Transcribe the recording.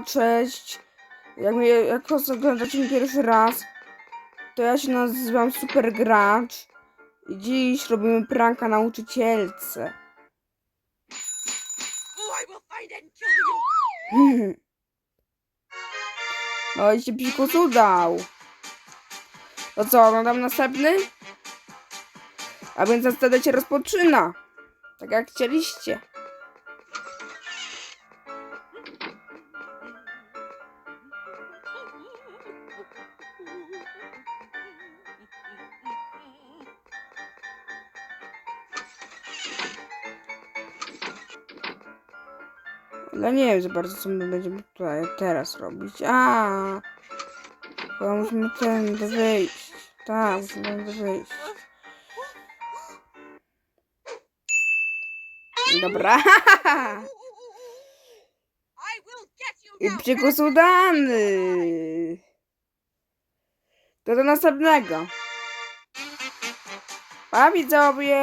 cześć. Jak, mnie, jak oglądacie mnie pierwszy raz, to ja się nazywam Super Gracz i dziś robimy pranka nauczycielce. No i się psikus udał. To co, oglądam następny? A więc następny się rozpoczyna. Tak jak chcieliście. Ale nie wiem za bardzo, co my będziemy tutaj teraz robić. A, Chyba musimy ten wyjść. Tak, musimy tędy wyjść. Dobra. I psikus udany. To do następnego. Pa widzowie.